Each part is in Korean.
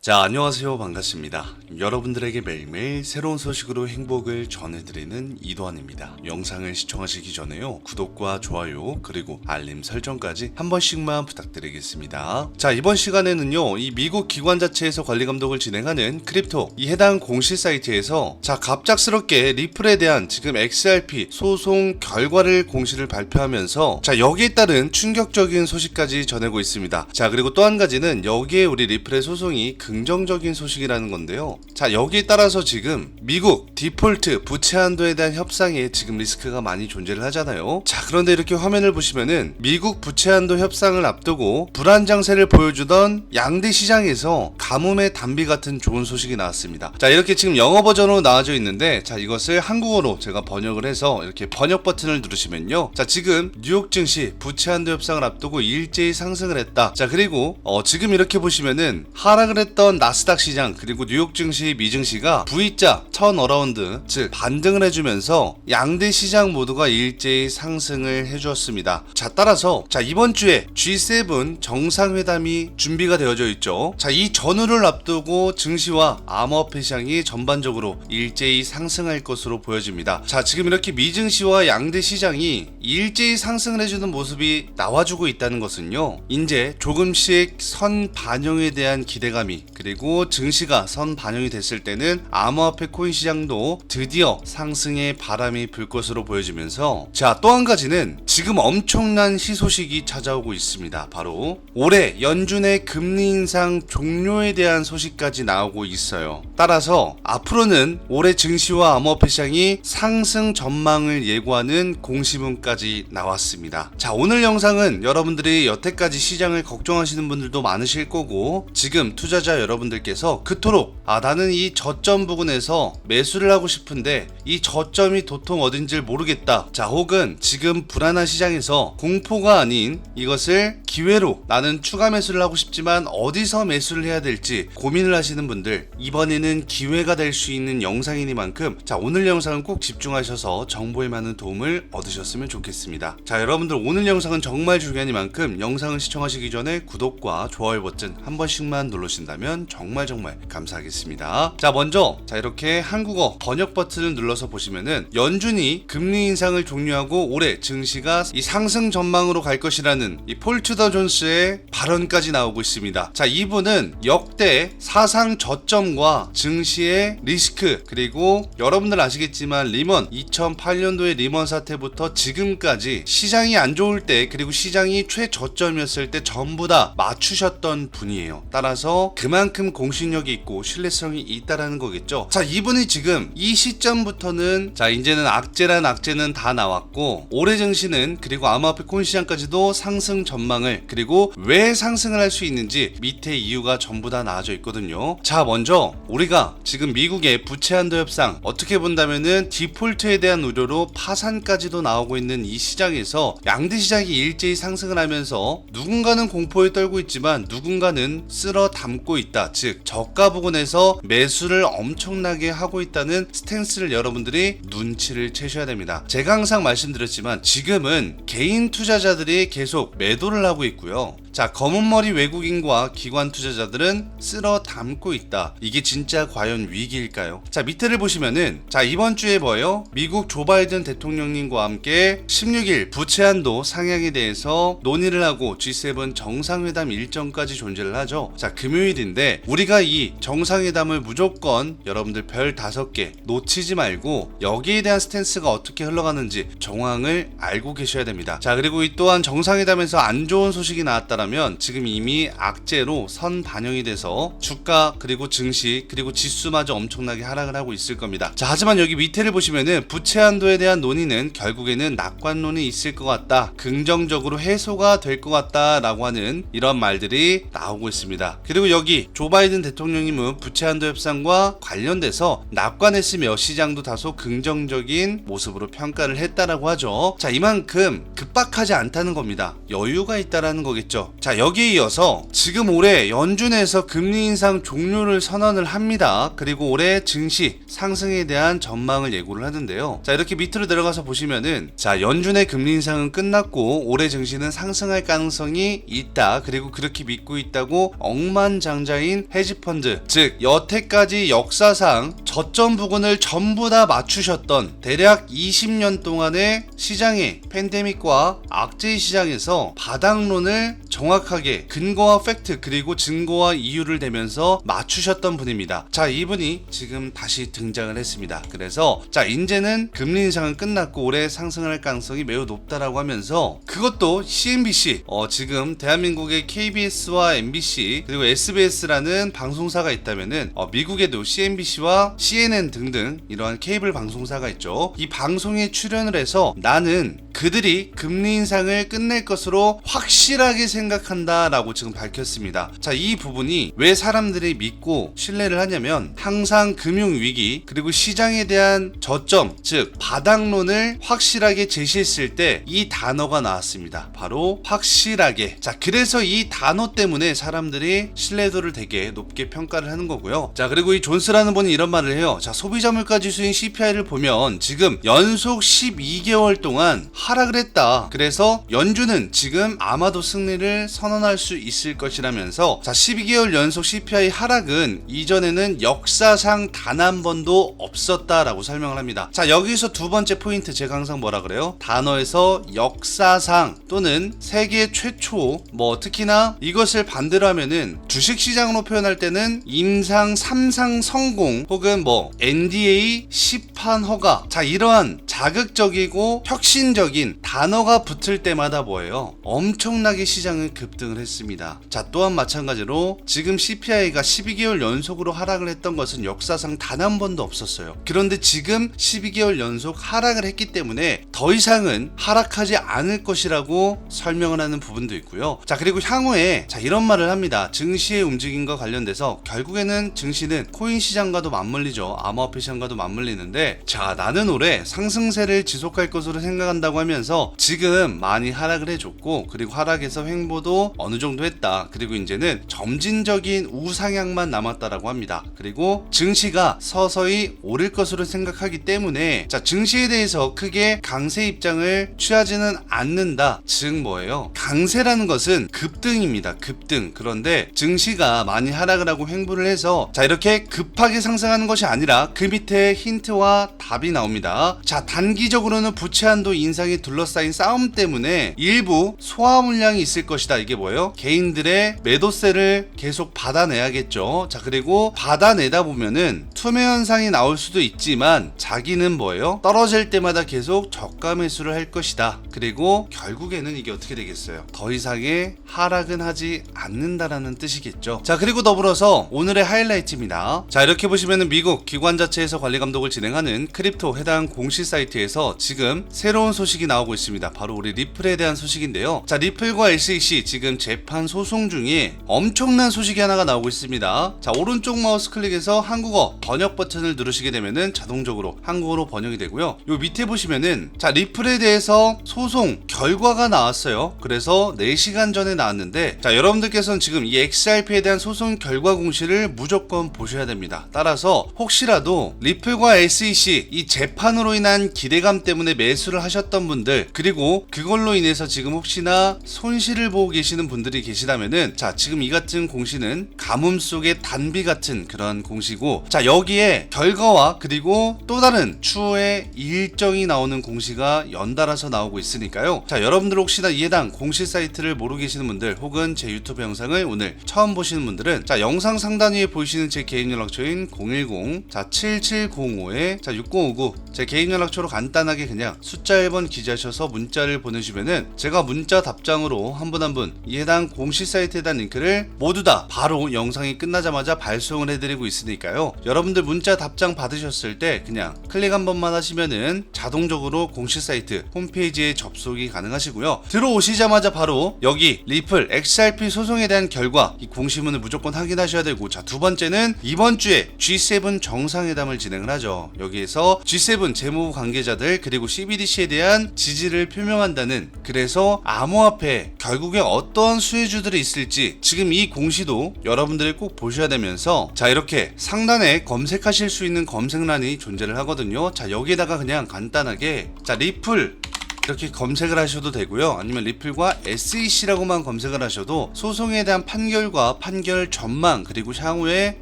자, 안녕하세요. 반갑습니다. 여러분들에게 매일매일 새로운 소식으로 행복을 전해드리는 이도환입니다. 영상을 시청하시기 전에요. 구독과 좋아요, 그리고 알림 설정까지 한 번씩만 부탁드리겠습니다. 자, 이번 시간에는요, 이 미국 기관 자체에서 관리 감독을 진행하는 크립토, 이 해당 공시 사이트에서 자, 갑작스럽게 리플에 대한 지금 XRP 소송 결과를 공시를 발표하면서 자, 여기에 따른 충격적인 소식까지 전하고 있습니다. 자, 그리고 또 한 가지는 여기에 우리 리플의 소송이 긍정적인 소식이라는 건데요. 자, 여기에 따라서 지금 미국 디폴트 부채 한도에 대한 협상에 지금 리스크가 많이 존재를 하잖아요. 자, 그런데 이렇게 화면을 보시면은 미국 부채 한도 협상을 앞두고 불안 장세를 보여주던 양대 시장에서 가뭄의 단비 같은 좋은 소식이 나왔습니다. 자, 이렇게 지금 영어 버전으로 나와져 있는데 자, 이것을 한국어로 제가 번역을 해서 이렇게 번역 버튼을 누르시면요. 자, 지금 뉴욕 증시 부채 한도 협상을 앞두고 일제히 상승을 했다. 자, 그리고 어, 지금 이렇게 보시면은 하락을 했던 나스닥 시장 그리고 뉴욕 증시 미증시가 V자 턴 어라운드 즉 반등을 해주면서 양대 시장 모두가 일제히 상승을 해주었습니다. 자 따라서 자 이번 주에 G7 정상회담이 준비가 되어져 있죠. 자 이 전후를 앞두고 증시와 암호화폐 시장이 전반적으로 일제히 상승할 것으로 보여집니다. 자 지금 이렇게 미증시와 양대 시장이 일제히 상승을 해주는 모습이 나와주고 있다는 것은요. 이제 조금씩 선 반영에 대한 기대감이 그리고 증시가 선 반영 이 됐을 때는 암호화폐 코인 시장도 드디어 상승의 바람이 불 것으로 보여지면서 자 또 한 가지는 지금 엄청난 희소식이 찾아오고 있습니다. 바로 올해 연준의 금리 인상 종료에 대한 소식까지 나오고 있어요. 따라서 앞으로는 올해 증시와 암호화폐 시장이 상승 전망을 예고하는 공시문까지 나왔습니다. 자 오늘 영상은 여러분들이 여태까지 시장을 걱정하시는 분들도 많으실 거고 지금 투자자 여러분들께서 그토록 아나 는 이 저점 부근에서 매수를 하고 싶은데 이 저점이 도통 어딘지 모르겠다. 자 혹은 지금 불안한 시장에서 공포가 아닌 이것을 기회로 나는 추가 매수를 하고 싶지만 어디서 매수를 해야 될지 고민을 하시는 분들 이번에는 기회가 될 수 있는 영상이니만큼 자 오늘 영상은 꼭 집중하셔서 정보에 많은 도움을 얻으셨으면 좋겠습니다. 자 여러분들 오늘 영상은 정말 중요하니만큼 영상을 시청하시기 전에 구독과 좋아요 버튼 한 번씩만 누르신다면 정말 정말 감사하겠습니다. 자 먼저 자 이렇게 한국어 번역 버튼을 눌러서 보시면은 연준이 금리 인상을 종료하고 올해 증시가 이 상승 전망으로 갈 것이라는 이 폴투더 존스의 발언까지 나오고 있습니다. 자 이분은 역대 사상 저점과 증시의 리스크 그리고 여러분들 아시겠지만 리먼 2008년도의 리먼 사태부터 지금까지 시장이 안 좋을 때 그리고 시장이 최저점이었을 때 전부 다 맞추셨던 분이에요. 따라서 그만큼 공신력이 있고 신뢰성 이 있다라는 거겠죠. 자 이분이 지금 이 시점부터는 자 이제는 악재란 악재는 다 나왔고 올해 증시는 그리고 암호화폐 코인 시장까지도 상승 전망을 그리고 왜 상승을 할 수 있는지 밑에 이유가 전부 다 나와져 있거든요. 자 먼저 우리가 지금 미국의 부채 한도 협상 어떻게 본다면은 디폴트에 대한 우려로 파산까지도 나오고 있는 이 시장에서 양대 시장이 일제히 상승을 하면서 누군가는 공포에 떨고 있지만 누군가는 쓸어 담고 있다. 즉 저가 부근에서 매수를 엄청나게 하고 있다는 스탠스를 여러분들이 눈치를 채셔야 됩니다. 제가 항상 말씀드렸지만 지금은 개인 투자자들이 계속 매도를 하고 있고요. 자, 검은 머리 외국인과 기관 투자자들은 쓸어 담고 있다. 이게 진짜 과연 위기일까요? 자, 밑에를 보시면은 자, 이번 주에 뭐예요? 미국 조 바이든 대통령님과 함께 16일 부채 한도 상향에 대해서 논의를 하고 G7 정상회담 일정까지 존재를 하죠. 자, 금요일인데 우리가 이 정상회담 을 무조건 여러분들 별 다섯 개 놓치지 말고 여기에 대한 스탠스가 어떻게 흘러가는지 정황을 알고 계셔야 됩니다. 자, 그리고 이 또한 정상회담에서 안 좋은 소식이 나왔다라면 지금 이미 악재로 선 반영이 돼서 주가 그리고 증시 그리고 지수마저 엄청나게 하락을 하고 있을 겁니다. 자, 하지만 여기 밑에를 보시면은 부채 한도에 대한 논의는 결국에는 낙관론이 있을 것 같다. 긍정적으로 해소가 될 것 같다라고 하는 이런 말들이 나오고 있습니다. 그리고 여기 조 바이든 대통령님은 부채 한도 협상과 관련돼서 낙관했으며 시장도 다소 긍정적인 모습으로 평가를 했다라고 하죠. 자, 이만큼 급박하지 않다는 겁니다. 여유가 있다라는 거겠죠. 자, 여기에 이어서 지금 올해 연준에서 금리 인상 종료를 선언을 합니다. 그리고 올해 증시 상승에 대한 전망을 예고를 하는데요. 자, 이렇게 밑으로 내려가서 보시면은 자, 연준의 금리 인상은 끝났고 올해 증시는 상승할 가능성이 있다. 그리고 그렇게 믿고 있다고 억만장자의 투자인 헤지펀드 즉 여 태까지 역사상 저점 부근을 전부 다 맞추셨던 대략 20년 동안의 시장의 팬데믹과 악재의 시장에서 바닥론을 정확하게 근거와 팩트 그리고 증거와 이유를 대면서 맞추셨던 분입니다. 자 이분이 지금 다시 등장을 했습니다. 그래서 자 이제는 금리 인상은 끝났고 올해 상승할 가능성이 매우 높다라고 하면서 그것도 CNBC 어, 지금 대한민국의 KBS와 MBC 그리고 SBS라는 방송사가 있다면은 어, 미국에도 CNBC와 CNN 등등 이러한 케이블 방송사가 있죠. 이 방송에 출연을 해서 나는 그들이 금리 인상을 끝낼 것으로 확실하게 생각한다라고 지금 밝혔습니다. 자, 이 부분이 왜 사람들이 믿고 신뢰를 하냐면 항상 금융 위기 그리고 시장에 대한 저점, 즉 바닥론을 확실하게 제시했을 때 이 단어가 나왔습니다. 바로 확실하게. 자, 그래서 이 단어 때문에 사람들이 신뢰도를 되게 높게 평가를 하는 거고요. 자, 그리고 이 존스라는 분이 이런 말을 해요. 자, 소비자 물가 지수인 CPI를 보면 지금 연속 12개월 동안 하락을 했다. 그래서 연준은 지금 아마도 승리를 선언할 수 있을 것이라면서 자, 12개월 연속 CPI 하락은 이전에는 역사상 단 한 번도 없었다라고 설명을 합니다. 자, 여기서 두 번째 포인트 제가 항상 뭐라 그래요? 단어에서 역사상 또는 세계 최초 뭐 특히나 이것을 반대로 하면은 주식 시장으로 표현할 때는 임상 3상 성공 혹은 뭐 NDA 시판 허가 자 이러한 자극적이고 혁신적인 단어가 붙을 때마다 뭐예요? 엄청나게 시장은 급등을 했습니다. 자 또한 마찬가지로 지금 CPI가 12개월 연속으로 하락을 했던 것은 역사상 단 한 번도 없었어요. 그런데 지금 12개월 연속 하락을 했기 때문에 더 이상은 하락하지 않을 것이라고 설명을 하는 부분도 있고요. 자 그리고 향후에 자 이런 말을 합니다. 증시의 움직임과 관련돼서 결국에는 증시는 코인 시장과도 맞물리죠. 암호화폐 시장과도 맞물리는데 자 나는 올해 상승세를 지속할 것으로 생각한다고 하면서 지금 많이 하락을 해줬고 그리고 하락에서 횡보도 어느 정도 했다. 그리고 이제는 점진적인 우상향만 남았다라고 합니다. 그리고 증시가 서서히 오를 것으로 생각하기 때문에 자 증시에 대해서 크게 강세 입장을 취하지는 않는다. 즉 뭐예요? 강세라는 것은 급등입니다. 급등. 그런데 증시가 많이 하락을 하고 횡보를 해서 자 이렇게 급하게 상승하는 것이 아니라 그 밑에 힌트와 답이 나옵니다. 자 단기적으로는 부채 한도 인상이 둘러싸인 싸움 때문에 일부 소화 물량이 있을 것이다. 이게 뭐예요? 개인들의 매도세를 계속 받아내야겠죠. 자 그리고 받아내다 보면은 투매 현상이 나올 수도 있지만 자기는 뭐예요? 떨어질 때마다 계속 저가 매수를 할 것이다. 그리고 결국에는 이게 어떻게 되겠어요? 더 이상의 하락은 하지 않는다라는 뜻이겠죠. 자 그리고 더불어서 오늘의 하이라이트 입니다. 자 이렇게 보시면은 미국 기관 자체에서 관리 감독을 진행하는 크립토 해당 공식 사이트에서 지금 새로운 소식이 나오고 있습니다. 바로 우리 리플에 대한 소식인데요. 자 리플과 SEC 지금 재판 소송 중에 엄청난 소식이 하나가 나오고 있습니다. 자 오른쪽 마우스 클릭해서 한국어 번역 버튼을 누르시게 되면은 자동적으로 한국어로 번역이 되고요. 요 밑에 보시면은 자 리플에 대해서 소송 결과가 나왔어요. 그래서 4시간 전에 나왔는데 자 여러분들께서는 지금 이 XRP에 대한 소송 결과 공시를 무조건 보셔야 됩니다. 따라서 혹시라도 리플과 SEC 이 재판으로 인한 기대감 때문에 매수를 하셨던 분들 그리고 그걸로 인해서 지금 혹시나 손실을 보고 계시는 분들이 계시다면은 자 지금 이 같은 공시는 가뭄 속의 단비 같은 그런 공시고 자 여기에 결과와 그리고 또 다른 추후에 일정이 나오는 공시가 연달아서 나오고 있으니까요. 자 여러분들 혹시나 이 해당 공시 사이트를 모르고 계시는 분들 혹은 제 유튜브 영상을 오늘 처음 보시는 분들은 자 영상 상단 위에 보이시는 제 개인 연락처인 010자 7705에 자 6059 제 개인 연락처로 간단하게 그냥 숫자 1번 기재하셔서 문자를 보내주면은 제가 문자 답장으로 한 분 한분이 해당 공시 사이트에 대한 링크를 모두 다 바로 영상이 끝나자마자 발송을 해드리고 있으니까요. 여러분들 문자 답장 받으셨을 때 그냥 클릭 한 번만 하시면은 자동적으로 공시 사이트 홈페이지에 접속이 가능하시고요. 들어오시자마자 바로 여기 리플 XRP 소송에 대한 결과 이 공시문을 무조건 확인하셔야 되고 자 두 번째는 이번 주에 G7 정상회담을 진행을 하죠. 여기에서 G7 재무부 관계자들 그리고 CBDC에 대한 지지를 표명한다는 그래서 암호화폐 결국에 어떠한 수혜주들이 있을지 지금 이 공시도 여러분들이 꼭 보셔야 되면서 자 이렇게 상단에 검색하실 수 있는 검색란이 존재를 하거든요. 자 여기에다가 그냥 간단하게 자 리플 이렇게 검색을 하셔도 되고요. 아니면 리플과 SEC라고만 검색을 하셔도 소송에 대한 판결과 판결 전망 그리고 향후에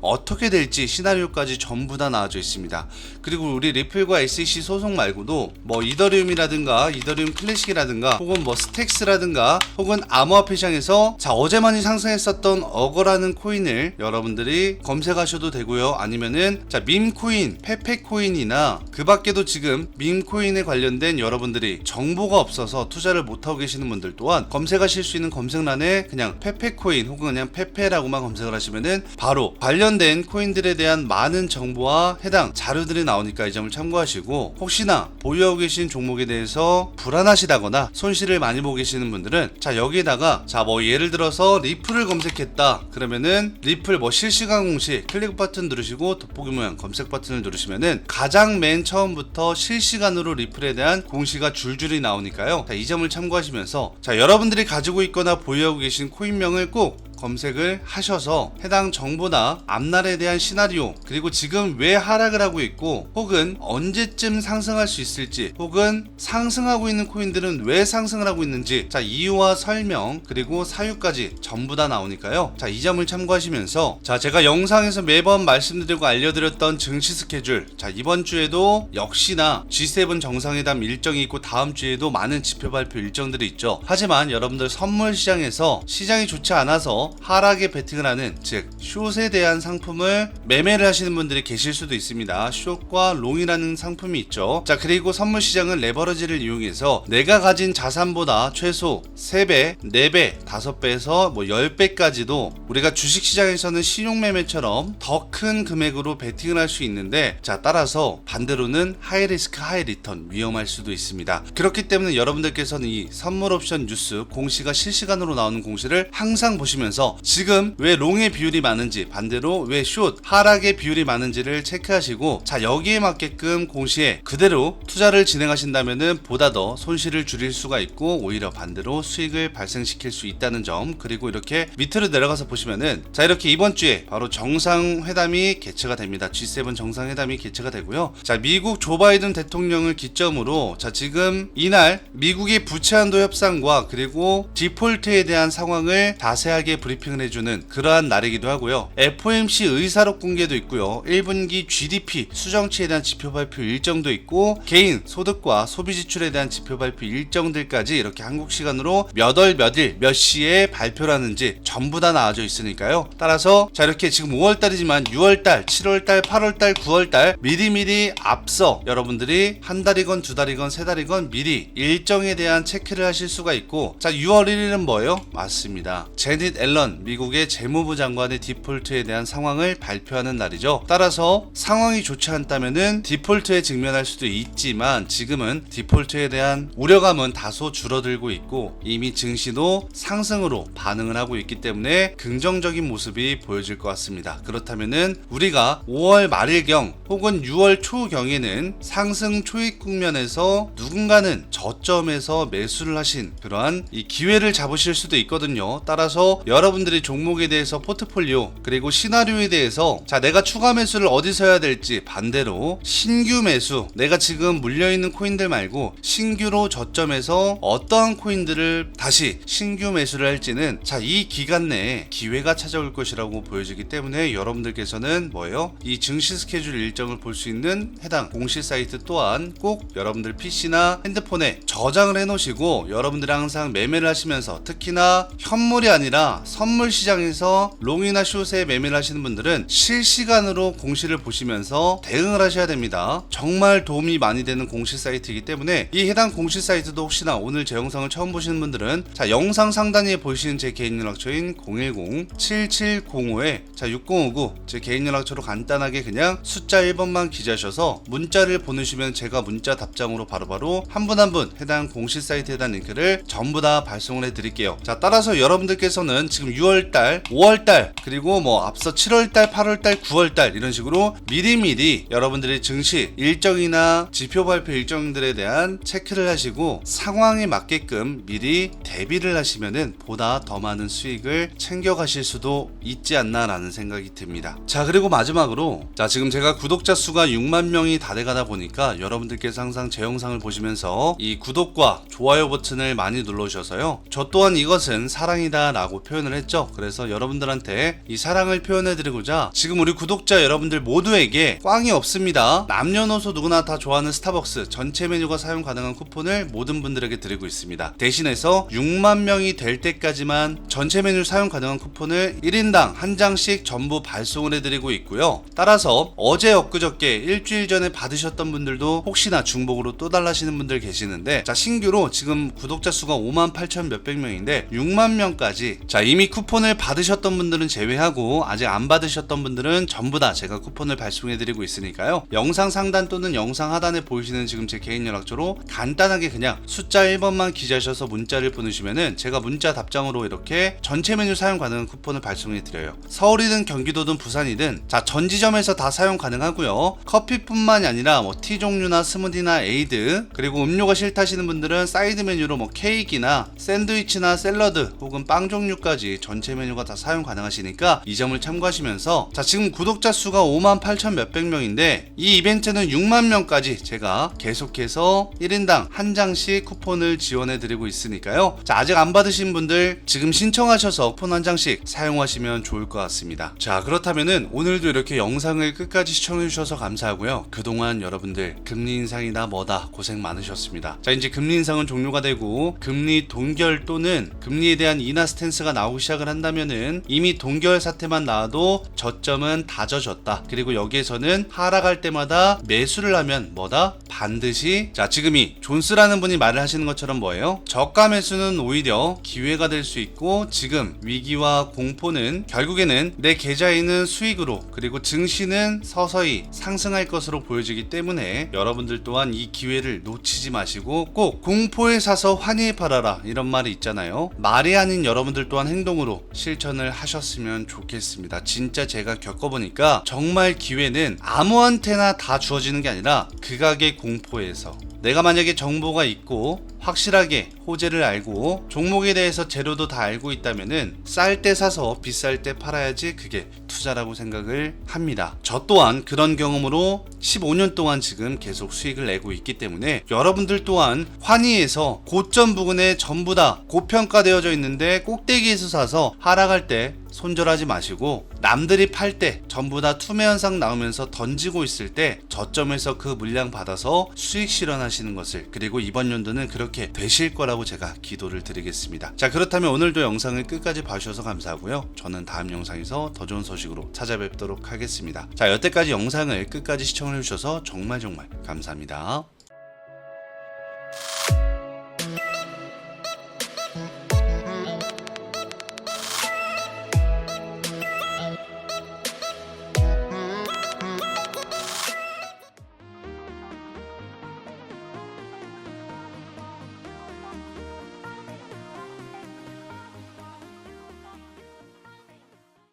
어떻게 될지 시나리오까지 전부 다 나와져 있습니다. 그리고 우리 리플과 SEC 소송 말고도 뭐 이더리움이라든가 이더리움 클래식이라든가 혹은 뭐 스택스라든가 혹은 암호화폐 시장에서 자 어제 많이 상승했었던 어거라는 코인을 여러분들이 검색하셔도 되고요. 아니면은 자 밈코인, 페페코인이나 그 밖에도 지금 밈코인에 관련된 여러분들이 정보가 없어서 투자를 못하고 계시는 분들 또한 검색하실 수 있는 검색란에 그냥 페페코인 혹은 그냥 페페라고만 검색을 하시면은 바로 관련된 코인들에 대한 많은 정보와 해당 자료들이 나 오니까 이 점을 참고하시고 혹시나 보유하고 계신 종목에 대해서 불안하시다거나 손실을 많이 보고 계시는 분들은 자 여기에다가 자 뭐 예를 들어서 리플을 검색했다. 그러면은 리플 뭐 실시간 공시 클릭 버튼 누르시고 돋보기 모양 검색 버튼을 누르시면은 가장 맨 처음부터 실시간으로 리플에 대한 공시가 줄줄이 나오니까요. 자, 이 점을 참고하시면서 자 여러분들이 가지고 있거나 보유하고 계신 코인명을 꼭 검색을 하셔서 해당 정보나 앞날에 대한 시나리오 그리고 지금 왜 하락을 하고 있고 혹은 언제쯤 상승할 수 있을지 혹은 상승하고 있는 코인들은 왜 상승을 하고 있는지 자 이유와 설명 그리고 사유까지 전부 다 나오니까요. 자 이 점을 참고하시면서 자 제가 영상에서 매번 말씀드리고 알려드렸던 증시 스케줄 자 이번 주에도 역시나 G7 정상회담 일정이 있고 다음 주에도 많은 지표 발표 일정들이 있죠. 하지만 여러분들 선물 시장에서 시장이 좋지 않아서 하락에 베팅을 하는 즉 숏에 대한 상품을 매매를 하시는 분들이 계실 수도 있습니다. 숏과 롱이라는 상품이 있죠. 자 그리고 선물 시장은 레버러지를 이용해서 내가 가진 자산보다 최소 3배, 4배, 5배에서 뭐 10배까지도 우리가 주식 시장에서는 신용 매매처럼 더 큰 금액으로 베팅을 할 수 있는데 자 따라서 반대로는 하이 리스크 하이 리턴 위험할 수도 있습니다. 그렇기 때문에 여러분들께서는 이 선물 옵션 뉴스 공시가 실시간으로 나오는 공시를 항상 보시면서 지금 왜 롱의 비율이 많은지 반대로 왜 숏 하락의 비율이 많은지를 체크하시고 자 여기에 맞게끔 공시에 그대로 투자를 진행하신다면은 보다 더 손실을 줄일 수가 있고 오히려 반대로 수익을 발생시킬 수 있다는 점 그리고 이렇게 밑으로 내려가서 보시면은 자 이렇게 이번 주에 바로 정상회담이 개최가 됩니다. G7 정상회담이 개최가 되고요. 자 미국 조 바이든 대통령을 기점으로 자 지금 이날 미국의 부채 한도 협상과 그리고 디폴트에 대한 상황을 자세하게 브리핑을 해주는 그러한 날이기도 하고요. FOMC 의사록 공개도 있고요. 1분기 GDP 수정치에 대한 지표 발표 일정도 있고 개인 소득과 소비 지출에 대한 지표 발표 일정들까지 이렇게 한국 시간으로 몇 월 몇 일 몇 시에 발표를 하는지 전부 다 나와져 있으니까요. 따라서 자 이렇게 지금 5월달이지만 6월달, 7월달, 8월달, 9월달 미리미리 앞서 여러분들이 한 달이건 두 달이건 세 달이건 미리 일정에 대한 체크를 하실 수가 있고 자 6월 1일은 뭐예요? 맞습니다. 제닛 앨런 미국의 재무부 장관의 디폴트에 대한 상황을 발표하는 날이죠. 따라서 상황이 좋지 않다면은 디폴트에 직면할 수도 있지만 지금은 디폴트에 대한 우려감은 다소 줄어들고 있고 이미 증시도 상승으로 반응을 하고 있기 때문에 긍정적인 모습이 보여질 것 같습니다. 그렇다면은 우리가 5월 말일경 혹은 6월 초경에는 상승 초입 국면에서 누군가는 저점에서 매수를 하신 그러한 이 기회를 잡으실 수도 있거든요. 따라서 여러 분들이 종목에 대해서 포트폴리오 그리고 시나리오에 대해서 자 내가 추가 매수를 어디서 해야 될지 반대로 신규 매수 내가 지금 물려 있는 코인들 말고 신규로 저점에서 어떠한 코인들을 다시 신규 매수를 할지는 자 이 기간 내에 기회가 찾아올 것이라고 보여지기 때문에 여러분들께서는 뭐예요? 이 증시 스케줄 일정을 볼 수 있는 해당 공시 사이트 또한 꼭 여러분들 PC나 핸드폰에 저장을 해 놓으시고 여러분들이 항상 매매를 하시면서 특히나 현물이 아니라 선물 시장에서 롱이나 숏에 매매를 하시는 분들은 실시간으로 공시를 보시면서 대응을 하셔야 됩니다. 정말 도움이 많이 되는 공시 사이트이기 때문에 이 해당 공시 사이트도 혹시나 오늘 제 영상을 처음 보시는 분들은 자 영상 상단에 보이시는 제 개인 연락처인 010-7705에 자 6059 제 개인 연락처로 간단하게 그냥 숫자 1번만 기재하셔서 문자를 보내시면 제가 문자 답장으로 바로바로 한 분 한 분 해당 공시 사이트에 대한 링크를 전부 다 발송을 해드릴게요. 자 따라서 여러분들께서는 지금 지금 6월달, 5월달, 그리고 뭐 앞서 7월달, 8월달, 9월달 이런 식으로 미리미리 여러분들의 증시 일정이나 지표 발표 일정들에 대한 체크를 하시고 상황에 맞게끔 미리 대비를 하시면은 보다 더 많은 수익을 챙겨가실 수도 있지 않나라는 생각이 듭니다. 자 그리고 마지막으로 자 지금 제가 구독자 수가 6만 명이 다 돼가다 보니까 여러분들께서 항상 제 영상을 보시면서 이 구독과 좋아요 버튼을 많이 눌러주셔서요. 저 또한 이것은 사랑이다 라고 표현을 했죠. 그래서 여러분들한테 이 사랑을 표현해드리고자 지금 우리 구독자 여러분들 모두에게 꽝이 없습니다. 남녀노소 누구나 다 좋아하는 스타벅스 전체 메뉴가 사용 가능한 쿠폰을 모든 분들에게 드리고 있습니다. 대신해서 6만 명이 될 때까지만 전체 메뉴 사용 가능한 쿠폰을 1인당 한 장씩 전부 발송을 해드리고 있고요. 따라서 어제 엊그저께 일주일 전에 받으셨던 분들도 혹시나 중복으로 또 달라시는 분들 계시는데 자 신규로 지금 구독자 수가 5만 8천 몇백 명인데 6만 명까지 자 이미 쿠폰을 받으셨던 분들은 제외하고 아직 안 받으셨던 분들은 전부 다 제가 쿠폰을 발송해드리고 있으니까요. 영상 상단 또는 영상 하단에 보이시는 지금 제 개인 연락처로 간단하게 그냥 숫자 1번만 기재하셔서 문자를 보내시면은 제가 문자 답장으로 이렇게 전체 메뉴 사용 가능한 쿠폰을 발송해 드려요. 서울이든 경기도든 부산이든 자 전 지점에서 다 사용 가능하고요. 커피뿐만이 아니라 뭐 티 종류나 스무디나 에이드 그리고 음료가 싫다시는 분들은 사이드 메뉴로 뭐 케이크나 샌드위치나 샐러드 혹은 빵 종류까지 전체 메뉴가 다 사용 가능하시니까 이 점을 참고하시면서 자 지금 구독자 수가 5만 8천 몇백 명인데 이 이벤트는 6만 명까지 제가 계속해서 1인당 한 장씩 쿠폰을 지원해 드리고 있으니까요. 자 아직 안 받으신 분들 지금 신청하셔서 쿠폰 한 장씩 사용하시면 좋을 것 같습니다. 자 그렇다면은 오늘도 이렇게 영상을 끝까지 시청해 주셔서 감사하고요. 그동안 여러분들 금리 인상이나 뭐다 고생 많으셨습니다. 자 이제 금리 인상은 종료가 되고 금리 동결 또는 금리에 대한 인하 스탠스가 나오 기 시작을 한다면은 이미 동결 사태만 나와도 저점은 다져졌다. 그리고 여기에서는 하락할 때마다 매수를 하면 뭐다? 반드시 자 지금이 존스라는 분이 말을 하시는 것처럼 뭐예요? 저가 매수는 오히려 기회가 될 수 있고 지금 위기와 공포는 결국에는 내 계좌에 있는 수익으로 그리고 증시는 서서히 상승할 것으로 보여지기 때문에 여러분들 또한 이 기회를 놓치지 마시고 꼭 공포에 사서 환희에 팔아라 이런 말이 있잖아요. 말이 아닌 여러분들 또한 행 동으로 실천을 하셨으면 좋겠습니다. 진짜 제가 겪어보니까 정말 기회는 아무한테나 다 주어지는 게 아니라 극악의 공포에서 내가 만약에 정보가 있고 확실하게 호재를 알고 종목에 대해서 재료도 다 알고 있다면은 쌀 때 사서 비쌀 때 팔아야지 그게 투자라고 생각을 합니다. 저 또한 그런 경험으로 15년 동안 지금 계속 수익을 내고 있기 때문에 여러분들 또한 환희에서 고점 부근에 전부 다 고평가되어져 있는데 꼭대기에서 사서 하락할 때 손절하지 마시고 남들이 팔 때 전부 다 투매 현상 나오면서 던지고 있을 때 저점에서 그 물량 받아서 수익 실현하시는 것을 그리고 이번 연도는 그 이렇게 되실 거라고 제가 기도를 드리겠습니다. 자, 그렇다면 오늘도 영상을 끝까지 봐주셔서 감사하고요. 저는 다음 영상에서 더 좋은 소식으로 찾아뵙도록 하겠습니다. 자, 여태까지 영상을 끝까지 시청해 주셔서 정말 정말 감사합니다.